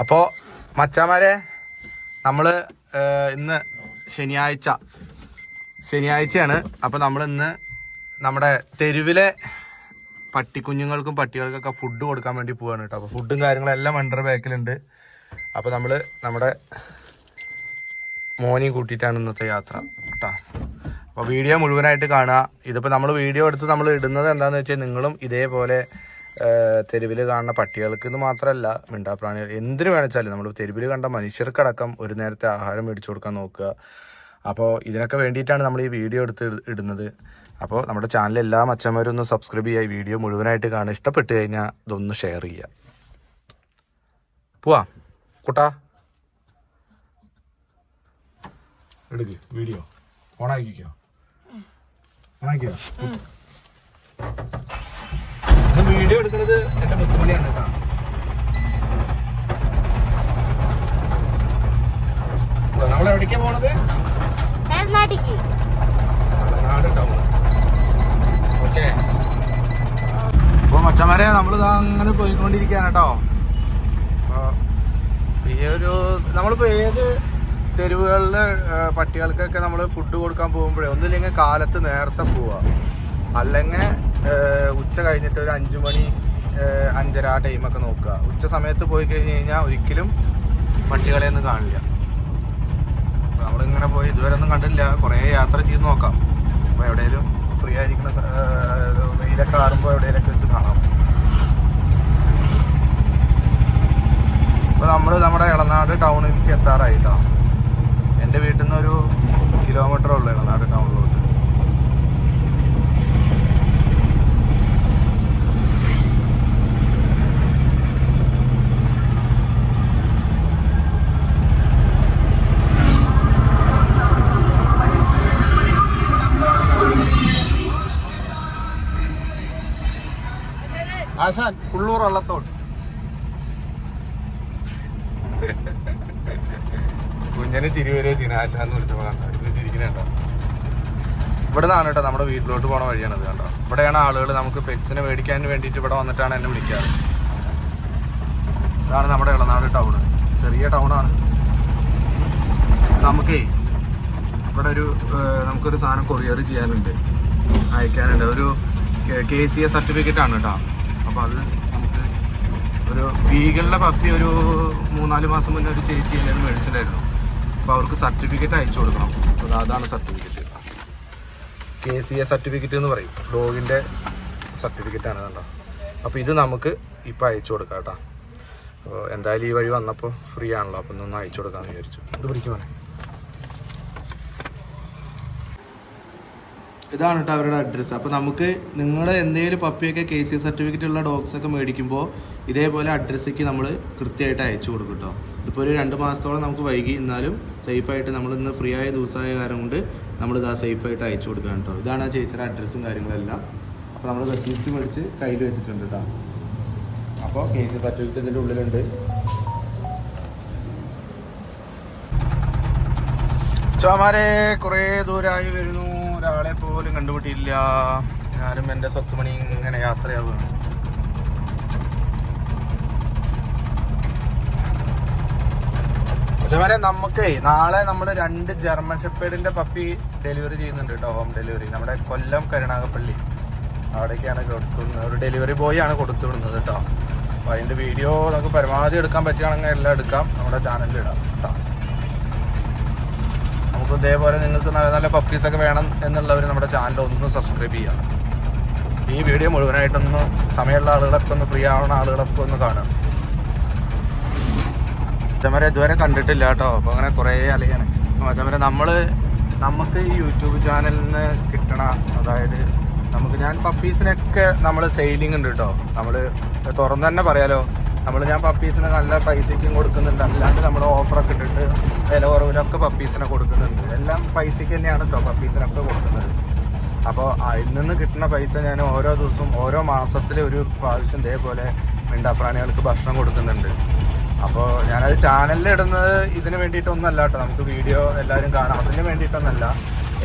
അപ്പോൾ മച്ചാമാരെ നമ്മൾ ഇന്ന് ശനിയാഴ്ച. ശനിയാഴ്ചയാണ്. അപ്പോൾ നമ്മൾ ഇന്ന് നമ്മുടെ തെരുവിലെ പട്ടിക്കുഞ്ഞുങ്ങൾക്കും പട്ടികൾക്കൊക്കെ ഫുഡ് കൊടുക്കാൻ വേണ്ടി പോവാണ് കേട്ടോ. അപ്പോൾ ഫുഡും കാര്യങ്ങളെല്ലാം വണ്ടർ ബാക്കിലുണ്ട് അപ്പോൾ നമ്മൾ നമ്മുടെ മോനെയും കൂട്ടിയിട്ടാണ് ഇന്നത്തെ യാത്ര കേട്ടോ അപ്പോൾ വീഡിയോ മുഴുവനായിട്ട് കാണുക. ഇതിപ്പോൾ നമ്മൾ വീഡിയോ എടുത്ത് നമ്മൾ ഇടുന്നത് എന്താണെന്ന് വെച്ചാൽ നിങ്ങളും ഇതേപോലെ തെരുവിൽ കാണുന്ന പട്ടികൾക്ക് എന്ന് മാത്രമല്ല മിണ്ടാപ്രാണികൾ. എന്തിനു വേണിച്ചാലും നമ്മൾ തെരുവിൽ കണ്ട മനുഷ്യർക്കടക്കം ഒരു നേരത്തെ ആഹാരം മേടിച്ചു കൊടുക്കാൻ നോക്കുക. അപ്പോൾ ഇതിനൊക്കെ വേണ്ടിയിട്ടാണ് നമ്മൾ ഈ വീഡിയോ എടുത്ത് ഇടുന്നത്. അപ്പോൾ നമ്മുടെ ചാനൽ എല്ലാ മച്ചന്മാരും ഒന്ന് സബ്സ്ക്രൈബ് ചെയ്യുക. ഈ വീഡിയോ മുഴുവനായിട്ട് കാണുക. ഇഷ്ടപ്പെട്ട് കഴിഞ്ഞാൽ ഇതൊന്ന് ഷെയർ ചെയ്യുക. പോവാ. കുട്ടാ. എടുക്ക്. വീഡിയോ. ഓണാക്കിക്കോ. ഓണാക്കിയോ? ഇത് വീഡിയോ എടുക്കുന്നത് എന്റെ മുത്തുമണിയാണ് കേട്ടോ. നമ്മൾ എവിടേക്കാ പോണത്? കർണാടക നാട് ടൗൺ ഓക്കെ. അപ്പൊ മച്ചന്മാരെ നമ്മളിതാ അങ്ങനെ പോയിക്കൊണ്ടിരിക്കുകയാണ് കേട്ടോ. ഈ ഒരു നമ്മളിപ്പോ ഏത് തെരുവുകളിൽ ഏ, പട്ടികൾക്കൊക്കെ നമ്മൾ ഫുഡ് കൊടുക്കാൻ പോകുമ്പോഴേ ഒന്നില്ലെങ്കിൽ കാലത്ത് നേരത്തെ പോവുക അല്ലെങ്കിൽ ഉച്ച കഴിഞ്ഞിട്ട് ഒരു അഞ്ചു മണി അഞ്ചര ആ ടൈമൊക്കെ നോക്കുക. ഉച്ച സമയത്ത് പോയി കഴിഞ്ഞ് കഴിഞ്ഞാൽ ഒരിക്കലും പട്ടികളെ ഒന്നും കാണില്ല. നമ്മളിങ്ങനെ പോയി ഇതുവരെ ഒന്നും കണ്ടില്ല കുറേ യാത്ര ചെയ്ത് നോക്കാം. അപ്പോൾ എവിടെയെങ്കിലും ഫ്രീ ആയിരിക്കുന്ന വെയിലൊക്കെ ആറുമ്പോൾ എവിടെയെങ്കിലൊക്കെ വെച്ച് കാണാം. ഇപ്പോൾ നമ്മൾ നമ്മുടെ ഇളനാട് ടൗണിലേക്ക് എത്താറായിട്ടോ. എന്റെ വീട്ടിൽ നിന്ന് ഒരു കിലോമീറ്റർ ഉള്ളൂ ഇളനാട് ടൗണിലോട്ട് ആശാൻ ഉള്ളൂർ വള്ളത്തോൾ. കുഞ്ഞനെ ചിരി വരെ ചെയ്യണം ആശാൻ എന്ന് വിളിച്ചപ്പോ കണ്ടോ? ഇത് ചിരിക്കണേട്ടോ ഇവിടെ നിന്നാണ് കേട്ടോ നമ്മുടെ വീട്ടിലോട്ട് പോണ വഴിയാണത് കണ്ടോ? ഇവിടെയാണ് ആളുകൾ നമുക്ക് പെറ്റ്സിനെ മേടിക്കാൻ വേണ്ടിയിട്ട് ഇവിടെ വന്നിട്ടാണ് എന്നെ വിളിക്കാറ്. ഇതാണ് നമ്മുടെ ഇളനാട് ടൗൺ ചെറിയ ടൗണാണ് നമുക്കേ ഇവിടെ ഒരു നമുക്കൊരു സാധനം കൊറിയർ ചെയ്യാനുണ്ട്. അയക്കാനുണ്ട്. ഒരു കെ സി എ സർട്ടിഫിക്കറ്റ് ആണ് കേട്ടോ. അപ്പോൾ അത് നമുക്ക് ഒരു വീഗലിന്റെ പപ്പി ഒരു മൂന്നാൽ മാസം മുന്നേ ഒരു ചേച്ചി എന്നെ മേടിച്ചിട്ടുണ്ടായിരുന്നു. അപ്പോൾ അവർക്ക് സർട്ടിഫിക്കറ്റ് അയച്ചു കൊടുക്കണം. അപ്പോൾ അതാണ് certificate. K C A certificate എന്ന് പറയും. ഡോഗിന്റെ ആണ് കണ്ടോ? അപ്പോൾ ഇത് നമുക്ക് ഇപ്പോൾ അയച്ചു കൊടുക്കാം കേട്ടോ. അപ്പോൾ എന്തായാലും ഈ വഴി വന്നപ്പോൾ ഫ്രീ ആണല്ലോ. അപ്പോൾ ഒന്ന് അയച്ചു കൊടുക്കാമെന്ന് വിചാരിച്ചു. ഇത് പിടിക്കുവാണേ ഇതാണ് കേട്ടോ അവരുടെ അഡ്രസ്സ് അപ്പോൾ നമുക്ക് നിങ്ങൾ എന്തെങ്കിലും പപ്പിയൊക്കെ കെ സി സർട്ടിഫിക്കറ്റ് ഉള്ള ഡോഗ്സ് ഒക്കെ മേടിക്കുമ്പോൾ ഇതേപോലെ അഡ്രസ്സിലേക്ക് നമ്മൾ കൃത്യമായിട്ട് അയച്ചു കൊടുക്കും കേട്ടോ. ഇപ്പോൾ ഒരു രണ്ട് മാസത്തോളം നമുക്ക് വൈകി എന്നാലും സേഫായിട്ട് നമ്മൾ ഇന്ന് ഫ്രീ ആയ ദിവസമായ കാരണം കൊണ്ട് നമ്മൾ ഇതാ സേഫായിട്ട് അയച്ചു കൊടുക്കുകയാണ് കേട്ടോ. ഇതാണ് ആ ചേച്ചിയുടെ അഡ്രസ്സും കാര്യങ്ങളെല്ലാം. അപ്പോൾ നമ്മൾ റെസിപ്റ്റ് മേടിച്ച് കയ്യിൽ വെച്ചിട്ടുണ്ട് കേട്ടോ. അപ്പോൾ കെ സി സർട്ടിഫിക്കറ്റ് ഇതിന്റെ ഉള്ളിലുണ്ട്. ചോമാരെ കുറേ ദൂരമായി വരുന്നു. ഒരാളെ പോലും കണ്ടുമുട്ടിയില്ല. ഞാനും എന്റെ സ്വത്തുമണി ഇങ്ങനെ യാത്രയാവുകയാണ്. പക്ഷേ നമുക്ക് നാളെ നമ്മൾ രണ്ട് ജർമ്മൻ ഷെപ്പേഡിന്റെ പപ്പി ഡെലിവറി ചെയ്യുന്നുണ്ട് കേട്ടോ ഹോം ഡെലിവറി നമ്മുടെ കൊല്ലം കരുണാകപ്പള്ളി അവിടേക്കാണ് കൊടുത്തുവിടുന്നത് ഒരു ഡെലിവറി ബോയ് ആണ് കൊടുത്തുവിടുന്നത് കേട്ടോ അപ്പോൾ അതിന്റെ വീഡിയോ നമുക്ക് പരമാവധി എടുക്കാൻ പറ്റുകയാണെങ്കിൽ എല്ലാം എടുക്കാം. നമ്മുടെ ചാനലിൽ ഇടാം കേട്ടോ നമുക്ക് ഇതേപോലെ നിങ്ങൾക്ക് നല്ല നല്ല പപ്പീസൊക്കെ വേണം എന്നുള്ളവർ നമ്മുടെ ചാനൽ ഒന്ന് സബ്സ്ക്രൈബ് ചെയ്യുക ഈ വീഡിയോ മുഴുവനായിട്ടൊന്ന് സമയമുള്ള ആളുകളൊക്കെ ഒന്ന് ഫ്രീ ആവുന്ന ആളുകളൊക്കെ ഒന്ന് കാണുക. മച്ചമരെ ഇതുവരെ കണ്ടിട്ടില്ല കേട്ടോ. അപ്പോൾ അങ്ങനെ കുറേ അലയാണ്. മച്ചമരെ നമ്മൾ നമുക്ക് ഈ യൂട്യൂബ് ചാനലിൽ നിന്ന് കിട്ടണ അതായത് നമുക്ക് ഞാൻ പപ്പീസിനൊക്കെ നമ്മൾ സെയിലിംഗ് ഉണ്ട് കേട്ടോ. നമ്മൾ തുറന്ന് തന്നെ പറയാലോ. നമ്മൾ ഞാൻ പപ്പീസിന് നല്ല പൈസയ്ക്കും കൊടുക്കുന്നുണ്ട്. അല്ലാണ്ട് നമ്മൾ ഓഫറൊക്കെ ഇട്ടിട്ട് വില കുറവിലൊക്കെ പപ്പീസിനെ കൊടുക്കുന്നുണ്ട്. എല്ലാം പൈസയ്ക്ക് തന്നെയാണ് കേട്ടോ പപ്പീസിനൊക്കെ കൊടുക്കുന്നത്. അപ്പോൾ അതിൽ നിന്ന് കിട്ടുന്ന പൈസ ഞാൻ ഓരോ ദിവസവും ഓരോ മാസത്തിൽ ഒരു പ്രാവശ്യം ഇതേപോലെ മിണ്ടാപ്രാണികൾക്ക് ഭക്ഷണം കൊടുക്കുന്നുണ്ട്. അപ്പോൾ ഞാനത് ചാനലിൽ ഇടുന്നത് ഇതിന് വേണ്ടിയിട്ടൊന്നല്ല കേട്ടോ നമുക്ക് വീഡിയോ എല്ലാവരും കാണാം. അതിന് വേണ്ടിയിട്ടൊന്നല്ല.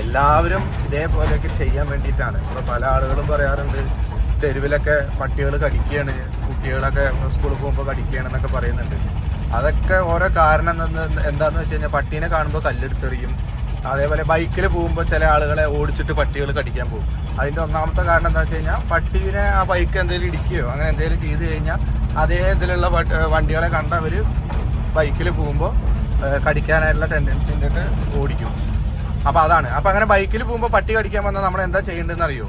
എല്ലാവരും ഇതേപോലെയൊക്കെ ചെയ്യാൻ വേണ്ടിയിട്ടാണ്. ഇപ്പോൾ പല ആളുകളും പറയാറുണ്ട് തെരുവിലൊക്കെ പട്ടികൾ കടിക്കുകയാണ് കുട്ടികളൊക്കെ സ്കൂളിൽ പോകുമ്പോൾ കടിക്കുകയാണെന്നൊക്കെ പറയുന്നുണ്ട്. അതൊക്കെ ഓരോ കാരണം എന്താണെന്ന് വെച്ച് കഴിഞ്ഞാൽ പട്ടീനെ കാണുമ്പോൾ കല്ലെടുത്തെറിയും. അതേപോലെ ബൈക്കിൽ പോകുമ്പോൾ ചില ആളുകളെ ഓടിച്ചിട്ട് പട്ടികൾ കടിക്കാൻ പോകും. അതിന്റെ ഒന്നാമത്തെ കാരണം എന്താ വെച്ച് കഴിഞ്ഞാൽ പട്ടീനെ ആ ബൈക്ക് എന്തെങ്കിലും ഇടിക്കുകയോ അങ്ങനെ എന്തെങ്കിലും ചെയ്ത് കഴിഞ്ഞാൽ അതേ ഇതിലുള്ള വണ്ടികളെ വണ്ടികളെ കണ്ടവർ ബൈക്കിൽ പോകുമ്പോൾ കടിക്കാനായിട്ടുള്ള ടെൻഡൻസി ഉണ്ടിട്ട് ഓടിക്കും. അപ്പോൾ അതാണ്. അപ്പോൾ അങ്ങനെ ബൈക്കിൽ പോകുമ്പോൾ പട്ടി കടിക്കാൻ വന്നാൽ നമ്മൾ എന്താ ചെയ്യേണ്ടതെന്ന് അറിയോ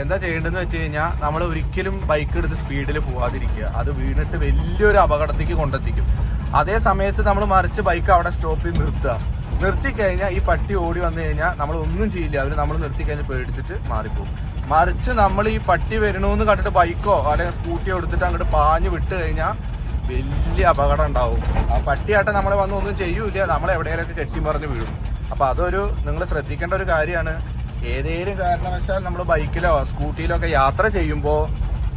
എന്താ ചെയ്യേണ്ടതെന്ന് വെച്ച് കഴിഞ്ഞാൽ നമ്മൾ ഒരിക്കലും ബൈക്ക് എടുത്ത് സ്പീഡിൽ പോവാതിരിക്കുക. അത് വീണിട്ട് വലിയൊരു അപകടത്തേക്ക് കൊണ്ടെത്തിക്കും. അതേ സമയത്ത് നമ്മൾ മറിച്ച് ബൈക്ക് അവിടെ സ്റ്റോപ്പിൽ നിർത്തുക. നിർത്തി കഴിഞ്ഞാൽ ഈ പട്ടി ഓടി വന്നു കഴിഞ്ഞാൽ നമ്മൾ ഒന്നും ചെയ്യില്ല. അവർ നമ്മൾ നിർത്തി കഴിഞ്ഞാൽ പേടിച്ചിട്ട് മാറിപ്പോകും മറിച്ച് നമ്മൾ ഈ പട്ടി വരണമെന്ന് കണ്ടിട്ട് ബൈക്കോ അല്ലെങ്കിൽ സ്കൂട്ടിയോ എടുത്തിട്ട് അങ്ങോട്ട് പാഞ്ഞു വിട്ട് കഴിഞ്ഞാൽ വലിയ അപകടം ഉണ്ടാവും. ആ പട്ടിയാട്ടെ നമ്മളെ വന്ന് ഒന്നും ചെയ്യൂല നമ്മൾ എവിടെയെങ്കിലൊക്കെ കെട്ടിമറിഞ്ഞ് വീഴും. അപ്പോൾ അതൊരു നിങ്ങൾ ശ്രദ്ധിക്കേണ്ട ഒരു കാര്യമാണ്. ഏതേലും കാരണവശാൽ നമ്മൾ ബൈക്കിലോ സ്കൂട്ടിയിലോ ഒക്കെ യാത്ര ചെയ്യുമ്പോൾ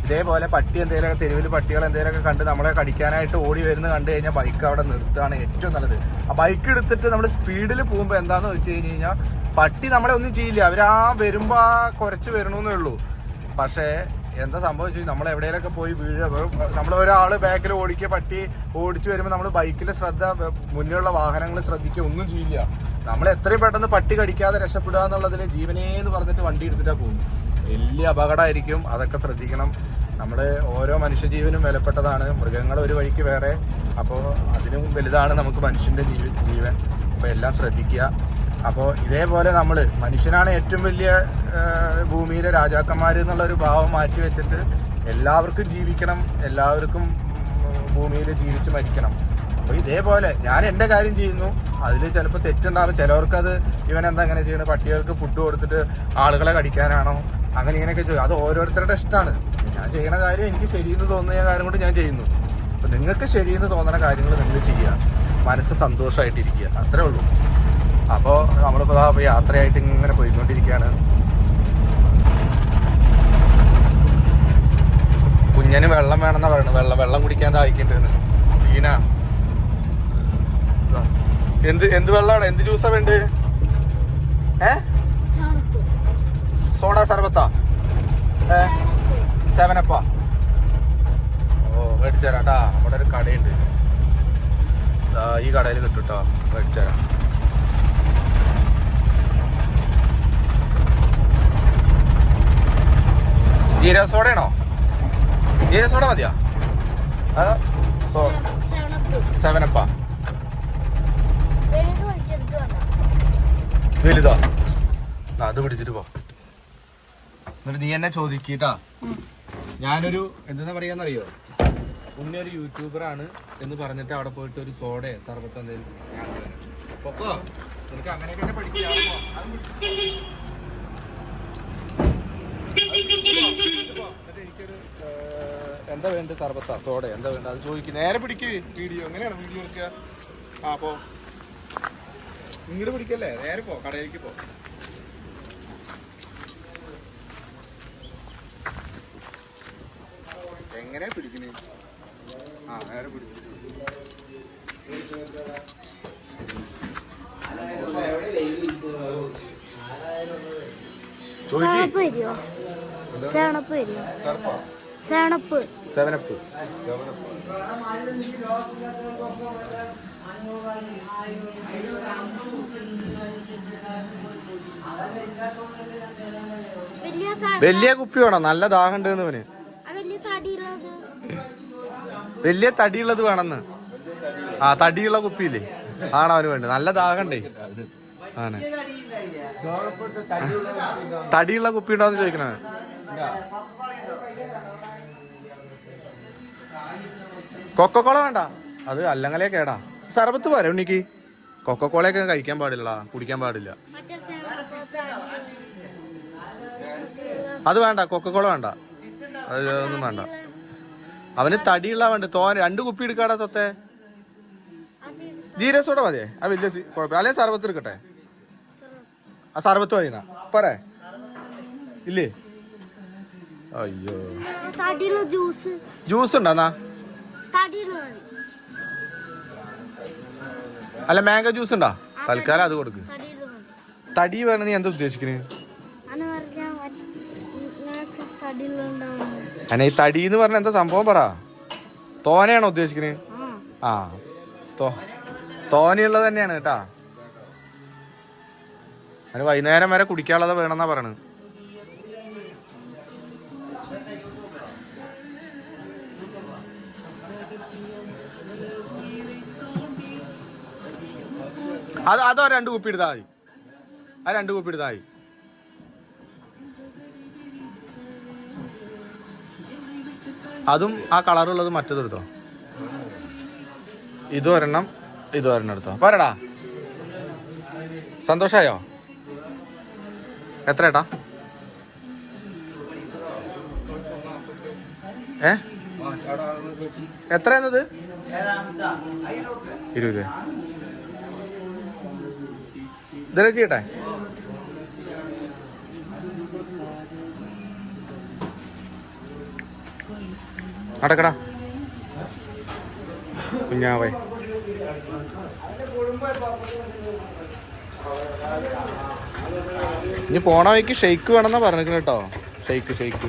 ഇതേപോലെ പട്ടി എന്തെങ്കിലുമൊക്കെ തെരുവിൽ പട്ടികൾ എന്തെങ്കിലുമൊക്കെ കണ്ട് നമ്മളെ കടിക്കാനായിട്ട് ഓടി വരുന്നത് കണ്ടു കഴിഞ്ഞാൽ ബൈക്ക് അവിടെ നിർത്തുകയാണ് ഏറ്റവും നല്ലത്. ആ ബൈക്ക് എടുത്തിട്ട് നമ്മൾ സ്പീഡിൽ പോകുമ്പോൾ എന്താണെന്ന് വെച്ച് കഴിഞ്ഞ് കഴിഞ്ഞാൽ പട്ടി നമ്മളെ ഒന്നും ചെയ്യില്ല. അവർ ആ വരുമ്പോൾ ആ കുറച്ച് വരണമെന്നേ ഉള്ളൂ. പക്ഷേ എന്താ സംഭവിച്ചു നമ്മൾ എവിടെയെങ്കിലൊക്കെ പോയി വീഴുക നമ്മൾ ഒരാൾ ബാക്കിൽ ഓടിക്കുക പട്ടി ഓടിച്ചു വരുമ്പോൾ നമ്മൾ ബൈക്കിലെ ശ്രദ്ധ മുന്നിലുള്ള വാഹനങ്ങൾ ശ്രദ്ധിക്കുക ഒന്നും ചെയ്യില്ല. നമ്മൾ എത്രയും പെട്ടെന്ന് പട്ടി കടിക്കാതെ രക്ഷപ്പെടുക എന്നുള്ളതിൽ ജീവനേ എന്ന് പറഞ്ഞിട്ട് വണ്ടി എടുത്തിട്ടാണ് പോകും വലിയ അപകടമായിരിക്കും അതൊക്കെ ശ്രദ്ധിക്കണം. നമ്മൾ ഓരോ മനുഷ്യജീവനും വിലപ്പെട്ടതാണ് മൃഗങ്ങൾ ഒരു വഴിക്ക് വേറെ. അപ്പോൾ അതിനും വലുതാണ് നമുക്ക് മനുഷ്യന്റെ ജീവ ജീവൻ. അപ്പോൾ എല്ലാം ശ്രദ്ധിക്കുക. അപ്പോൾ ഇതേപോലെ നമ്മൾ മനുഷ്യനാണ് ഏറ്റവും വലിയ ഭൂമിയിലെ രാജാക്കന്മാർ എന്നുള്ള ഒരു ഭാവം മാറ്റി വെച്ചിട്ട് എല്ലാവർക്കും ജീവിക്കണം എല്ലാവർക്കും ഭൂമിയിൽ ജീവിച്ച് മരിക്കണം. അപ്പോൾ ഇതേപോലെ ഞാൻ എന്റെ കാര്യം ചെയ്യുന്നു. അതിൽ ചിലപ്പോൾ തെറ്റുണ്ടാവും. ചിലവർക്കത് ഇവൻ എന്താ അങ്ങനെ ചെയ്യണത് പട്ടികൾക്ക് ഫുഡ് കൊടുത്തിട്ട് ആളുകളെ കടിക്കാനാണോ? അങ്ങനെ ഇങ്ങനെയൊക്കെ ചെയ്യും. അത് ഓരോരുത്തരുടെ ഇഷ്ടമാണ് ഞാൻ ചെയ്യണ കാര്യം എനിക്ക് ശരിയെന്ന് തോന്നിയ കാര്യം കൊണ്ട് ഞാൻ ചെയ്യുന്നു. അപ്പം നിങ്ങൾക്ക് ശരിയെന്ന് തോന്നുന്ന കാര്യങ്ങൾ നിങ്ങൾ ചെയ്യുക. മനസ്സ് സന്തോഷമായിട്ടിരിക്കുക. അത്രേ ഉള്ളൂ. അപ്പോൾ നമ്മളിപ്പോൾ ഇതാ യാത്രയായിട്ട് ഇങ്ങനെ പോയിക്കൊണ്ടിരിക്കുകയാണ്. കുഞ്ഞന് വെള്ളം വേണമെന്നാ പറയുന്നത് വെള്ളം വെള്ളം കുടിക്കാൻ ദാഹിക്കേണ്ടതെന്ന് ഈന എന്ത് എന്ത് വെള്ളമാണ് എന്ത് ജ്യൂസാ വേണ്ടത് ഏ? സോഡ സർബത്താ? ഏ? സെവനപ്പാ ഓ മേടിച്ചു തരാം അവിടെ ഒരു കടയുണ്ട്. ഈ കടയിൽ കിട്ടും കേട്ടോ മേടിച്ചു തരാം. ജീരക സോഡയാണോ ജീരക സോഡ മതിയാ? അതോ സോ സെവനപ്പാ. വലുതും. അത് പിടിച്ചിട്ട് പോ. എന്നിട്ട് നീ എന്നെ ചോദിക്കട്ടാ. ഞാനൊരു എന്താ പറയാന്നറിയോ? ഉണ്ണി ഒരു യൂട്യൂബറാണ് എന്ന് പറഞ്ഞിട്ട് അവിടെ പോയിട്ട് ഒരു സോഡെ സർബത്തോ എന്തെങ്കിലും. പൊക്കോ? നിനക്ക് അങ്ങനെയൊക്കെ പഠിക്കാം അത് പോ. അത് വിട്ട് പോ. എന്നിട്ട് എനിക്കൊരു, ഏർ, എന്താ വേണ്ടത് സർബത്താ സോഡ എന്താ വേണ്ട അത് ചോദിക്കും. നേരെ പിടിക്ക് വീഡിയോ. എങ്ങനെയാണ് വീഡിയോ എടുക്കുക ആ പോ. ഇങ്ങോട്ട് പിടിക്കല്ലേ? നേരെ പോ കടയിലേക്ക് പോ. എങ്ങനെ പിടിക്കണേ? ആ നേരെ പിടിക്കും ചോദിക്കി. സെവനപ്പ്. വലിയ കുപ്പി വേണം? നല്ല ദാഹം ഉണ്ട് അവന് ആ വലിയ തടിയുള്ളത്. വേണമെന്ന്. ആ തടിയുള്ള കുപ്പിയില്ലേ? ആണോ അവന് വേണ്ടത്. നല്ല ദാഹണ്ടേ ആണ്. തടിയുള്ള കുപ്പി ഉണ്ടോ? എന്ന് ചോദിക്കണേ കൊക്കക്കോള വേണ്ട. അത് അല്ലങ്ങളെ കേടാ. സർബത്ത് പോരെ ഉണ്ണിക്ക്? കൊക്കക്കോളയൊക്കെ കഴിക്കാൻ പാടില്ല കുടിക്കാൻ പാടില്ല. അത് വേണ്ട കൊക്കക്കോള വേണ്ട. അതൊന്നും വേണ്ട. അവന് തടിയുള്ള വേണ്ട തോന രണ്ട് കുപ്പി എടുക്കാടാ തൊത്തെ. ജീരസോട മതിയേ? ആ വലിയ കുഴപ്പമില്ല. അല്ലെ സർബത്ത് എടുക്കട്ടെ? ആ സർബത്ത് മതി എന്നാ പോരെ. ഇല്ലേ? അയ്യോ. ജ്യൂസ്. ജ്യൂസ് ഉണ്ടോ എന്നാ? അല്ല മാംഗോ ജ്യൂസ് ഉണ്ടോ? തൽക്കാലം അത് കൊടുക്ക്. തടി വേണം നീ എന്താ ഉദ്ദേശിക്കുന്നത് അന ഈ തടി എന്ന് പറഞ്ഞ എന്താ സംഭവം പറ. തോനെയാണോ ഉദ്ദേശിക്കുന്നത് ആ. ആ. തോ- തോനെയുള്ളത് തന്നെയാണ് കേട്ടാ. അതിന് വൈകുന്നേരം വരെ കുടിക്കാനുള്ളത് വേണമെന്നാ പറയണത്. അത് അതോ രണ്ട് കുപ്പി എടുത്താൽ മതി. ആ രണ്ട് കുപ്പി എടുത്താൽ മതി. അതും ആ കളറുള്ളത് മറ്റത് എടുത്തോ? ഇത് ഒരെണ്ണം ഇത് ഒരെണ്ണം എടുത്തോ? പോരടാ. സന്തോഷമായോ എത്ര ഏട്ടാ? ഏ? എത്രയാണത്? ഇരുപത് ഇതെല്ലാം ചെയ്യട്ടെ അടക്കടാ. കുഞ്ഞാവേ. ഇനി പോണ വഴിക്ക് ഷെയ്ക്ക് വേണമെന്നാ പറഞ്ഞിരിക്കണ കേട്ടോ. ഷെയ്ക്ക് ഷെയ്ക്ക്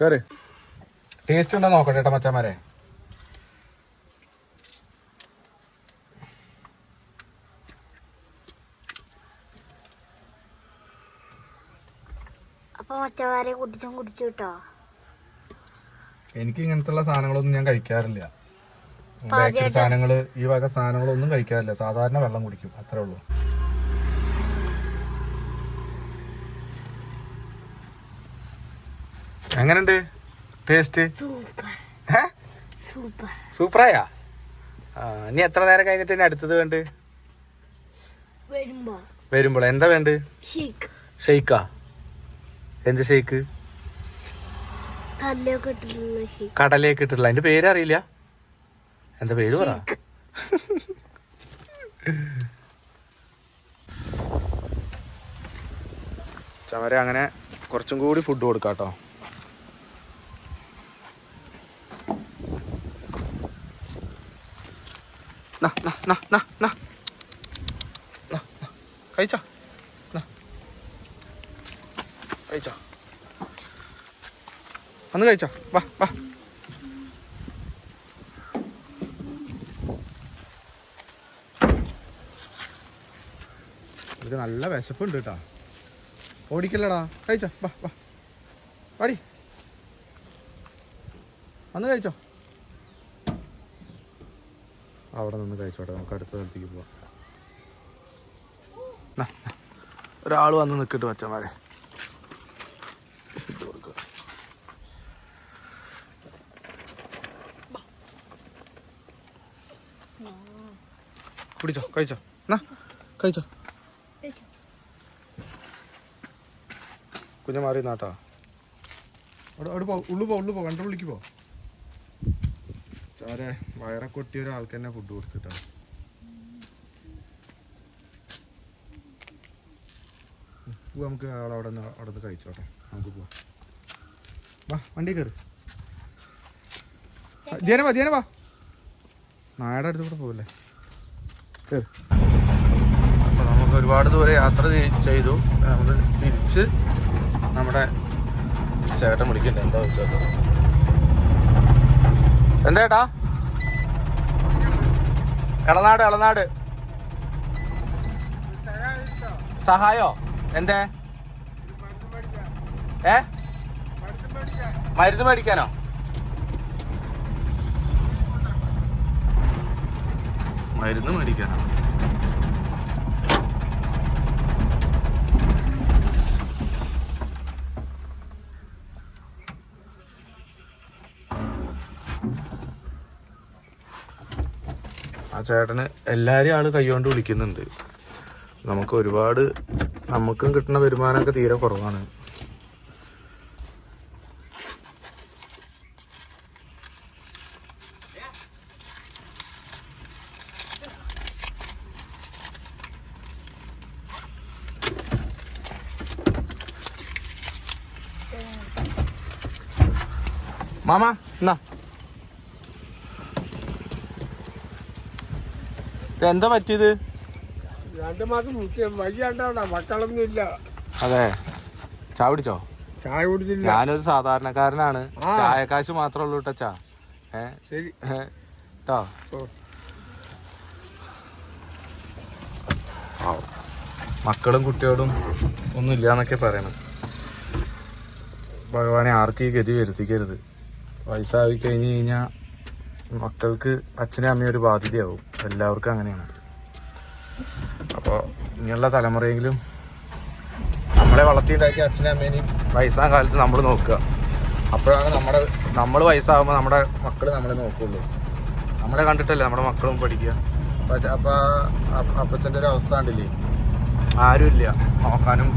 കേറ്. ടേസ്റ്റ് ഉണ്ടോ നോക്കട്ടെ ഏട്ടാ മച്ചാമാരെ അപ്പൊ കുടിച്ചും കുടിച്ചു കേട്ടോ. എനിക്ക് ഇങ്ങനത്തുള്ള സാധനങ്ങളൊന്നും ഞാൻ കഴിക്കാറില്ല. ബേക്കറി സാധനങ്ങൾ ഈ വക സാധനങ്ങളൊന്നും കഴിക്കാറില്ല. സാധാരണ വെള്ളം കുടിക്കും അത്രേ ഉള്ളൂ. എങ്ങനെയുണ്ട്? ടേസ്റ്റ്? സൂപ്പറായാ? നീ ഇനി എത്ര നേരം കഴിഞ്ഞിട്ട് ഇനി അടുത്തത് വേണ്ട? വരുമ്പോ. വരുമ്പോൾ. എന്താ വേണ്ട? ഷെയ്ക്കാ എന്ത് ഷെയ്ക്ക് കടലേക്ക് ഇട്ടിട്ടുള്ള അതിന്റെ പേര് അറിയില്ല. എന്താ പേര് പറ? ചവര അങ്ങനെ കുറച്ചും കൂടി ഫുഡ് കൊടുക്കാം കേട്ടോ നാ നാ. കഴിച്ചോ ഒന്ന് കഴിച്ചോ വാ വാ ഇത് നല്ല വിശപ്പുണ്ട് കേട്ടോ. ഓടിക്കല്ലടാ. കഴിച്ചോ. വാ വാ. വാടി. വന്ന് കഴിച്ചോ. അവിടെ നിന്ന് കഴിച്ചോട്ടെ നമുക്ക് അടുത്ത സ്ഥലത്തേക്ക് പോവാം. ഒരാൾ വന്ന് നിൽക്കട്ട് മച്ചന്മാരെ. കുടിച്ചോ? കഴിച്ചോ? എന്നാ കഴിച്ചോ? കുഞ്ഞു മാറി നാട്ടാ അവിടെ അവിടെ പോ ഉള്ളു പോ ഉള്ളു പോ കൺട്രോളിലേക്ക് പോ. ചാരെ വയറെ കൊട്ടിയ ഒരാൾക്ക് തന്നെ ഫുഡ് കൊടുത്തിട്ടാണ്. നമുക്ക് ആളെ അവിടെ നിന്ന് അവിടെ നിന്ന് കഴിച്ചോട്ടെ. നമുക്ക് പോവാം. വാ വണ്ടി കയറി. ധ്യാന വാ ധ്യാന വാ. നായുടെ അടുത്ത് കൂടെ പോകല്ലേ കയറി. അപ്പോൾ നമുക്ക് ഒരുപാട് ദൂരെ യാത്ര ചെയ്- ചെയ്തു. നമ്മൾ തിരിച്ച് നമ്മുടെ ചേട്ടൻ വിളിക്കണ്ട? എന്താ വെച്ചാൽ എന്താ ഏട്ടാ? ഇളനാട് ഇളനാട് സഹായോ? എന്തേ? ഏ? മരുന്ന് മേടിക്കാനോ? മരുന്ന് മേടിക്കാനോ? ചേട്ടന് എല്ലാവരെയും ആൾ കൈകൊണ്ട് വിളിക്കുന്നുണ്ട്. നമുക്ക് ഒരുപാട് നമുക്കും കിട്ടുന്ന വരുമാനമൊക്കെ തീരെ കുറവാണ്. മാമ എന്നാ? എന്താ പറ്റിയത്? രണ്ടു മാസം വയ്യാണ്ടാ മക്കളൊന്നും ഇല്ല. അതെ. ചായ കുടിച്ചോ? ചായ കുടിച്ചില്ല. ഞാനൊരു സാധാരണക്കാരനാണ്. ചായക്കാശ് മാത്രമേ ഉള്ളൂ കേട്ടോ ശരി. കേട്ടോ മക്കളും കുട്ടികളും ഒന്നും ഇല്ലാന്നൊക്കെ പറയണം. ഭഗവാനെ ആർക്കും ഈ ഗതി വരുത്തിക്കരുത്. വയസ്സായി കഴിഞ്ഞ് കഴിഞ്ഞാൽ മക്കൾക്ക് അച്ഛനും അമ്മയും ഒരു ബാധ്യതയാവും. എല്ലാവർക്കും അങ്ങനെയാണ്. അപ്പോൾ ഇനിയുള്ള തലമുറയെങ്കിലും നമ്മളെ വളർത്തിയിട്ടാക്കി അച്ഛനും അമ്മേനെയും വയസ്സാം കാലത്ത് നമ്മൾ നോക്കുക. അപ്പോഴാണ് നമ്മുടെ നമ്മൾ വയസ്സാകുമ്പോൾ നമ്മുടെ മക്കൾ നമ്മളെ നോക്കുള്ളൂ. നമ്മളെ കണ്ടിട്ടല്ലേ നമ്മുടെ മക്കളും പഠിക്കുക. അപ്പം അപ്പം അപ്പ- അപ്പച്ചന്റെ ഒരു അവസ്ഥ ഉണ്ടല്ലേ ആരുമില്ല. നോക്കാനും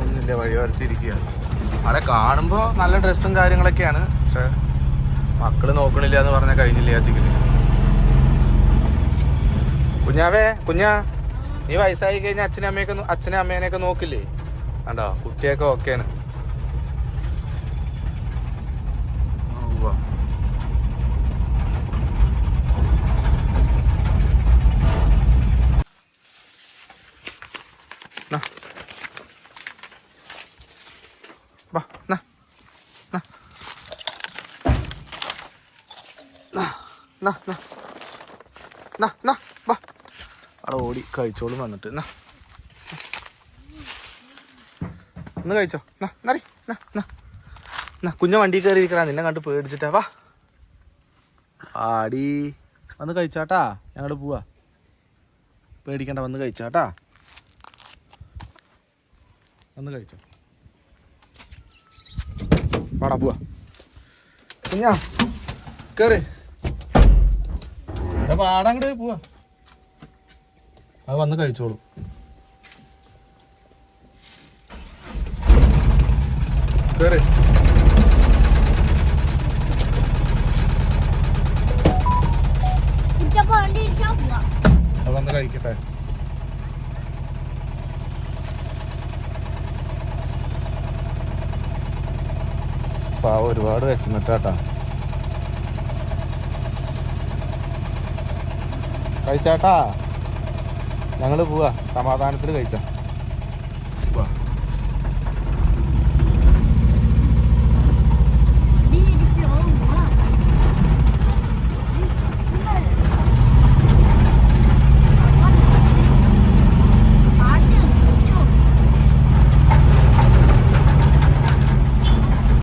ഒന്നുമില്ല. വഴി വരത്തിരിക്കുക അവിടെ കാണുമ്പോൾ നല്ല ഡ്രസ്സും കാര്യങ്ങളൊക്കെയാണ്. പക്ഷെ മക്കൾ നോക്കണില്ല എന്ന് പറഞ്ഞാൽ കഴിഞ്ഞില്ല എത്തിക്കില്ല കുഞ്ഞാവേ കുഞ്ഞാ. നീ വയസ്സായി കഴിഞ്ഞാൽ അച്ഛനും അമ്മയൊക്കെ അച്ഛനും അമ്മേനെയൊക്കെ നോക്കില്ലേ? കണ്ടോ? കുട്ടിയൊക്കെ ഓക്കെയാണ്. No, നാ. വാ, നാ. നാ. നാ, നാ, നാ. നാ, നാ, വാ. അവിടെ ഓടി കഴിച്ചോളും വന്നിട്ട്. എന്നാ ഒന്ന് കഴിച്ചോ? നാ നറി നാ നാ. നാ കുഞ്ഞ വണ്ടി കയറി ഇരിക്കണ നിന്നെ കണ്ട് പേടിച്ചിട്ടാ. വാ. ആടി. വന്ന് കഴിച്ചാട്ടാ. ഞങ്ങൾ പോവാ. പേടിക്കണ്ട വന്ന് കഴിച്ചാട്ടാ. വന്ന് കഴിച്ചോ. വാടാ പോവാ. കുഞ്ഞാ കേറ്. പാടങ്ങട് പോവാ. അത് വന്ന് കഴിച്ചോളൂ. കയറി അത് വന്ന് കഴിക്കട്ടെ. പാവ ഒരുപാട് വിശന്നിട്ടാട്ടാ കഴിച്ചാട്ടാ. ഞങ്ങൾ പോവാ. സമാധാനത്തിൽ കഴിച്ചാ.